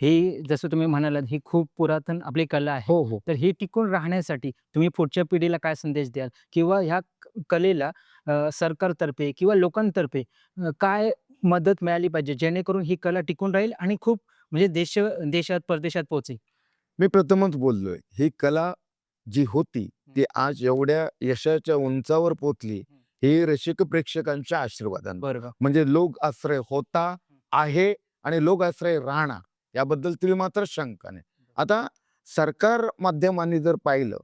ही जसं तुम्ही म्हणालात ही खूप पुरातन आपली कला आहे. हो, हो. तर ही टिकून राहण्यासाठी तुम्ही पुढच्या पिढीला काय संदेश द्याल? किंवा ह्या क कलेला अ, सरकारतर्फे किंवा लोकांतर्फे अ, काय मदत मिळाली पाहिजे जेणेकरून ही कला टिकून राहील आणि खूप म्हणजे देश देशात परदेशात पोहोचेल? मी प्रथमच बोललोय, ही कला जी होती ती आज एवढ्या यशाच्या उंचावर पोहोचली, ही रसिक प्रेक्षकांच्या आशीर्वादाने. बरोबर. म्हणजे लोक आश्रय होता, आहे आणि लोक आश्रय राहणार याबद्दल तरी मात्र शंका नाही. आता सरकार माध्यमांनी जर पाहिलं,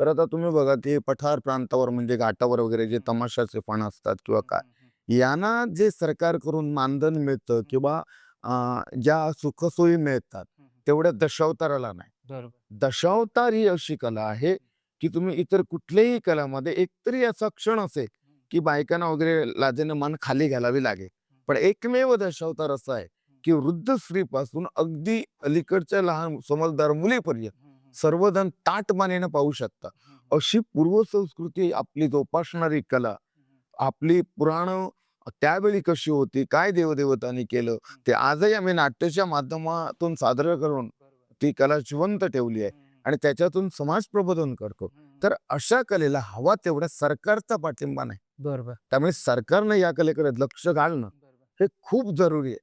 तर आता तुम्ही बघा ते पठार प्रांतावर म्हणजे घाटावर वगैरे जे तमाशाचे पण असतात किंवा काय, यांना जे सरकारकडून मानधन मिळतं किंवा ज्या सुखसोयी मिळतात, तेवढ्या दशावताराला नाही. दशावतार ही अशी कला आहे, की तुम्ही इतर कुठल्याही कलामध्ये एकतरी असा क्षण असेल, की बायकांना वगैरे लाजेने मान खाली घालावी लागेल. पण एकमेव दशावतार असा आहे, की वृद्ध स्त्रीपासून अगदी अलीकडच्या लहान समजदार मुलीपर्यंत सर्वजण ताठ मानेनं पाहू शकतात. अशी पूर्वसंस्कृती आपली जोपासणारी कला, आपली पुराणं त्यावेळी कशी होती, काय देवदेवतांनी केलं, ते आजही आम्ही नाट्याच्या माध्यमातून सादर करून ती कला जिवंत ठेवली आहे आणि त्याच्यातून समाज प्रबोधन करतो. तर अशा कलेला हवा तेवढा सरकारचा पाठिंबा नाही. बरोबर. त्यामुळे सरकारनं या कलेकडे लक्ष घालणं हे खूप जरुरी आहे.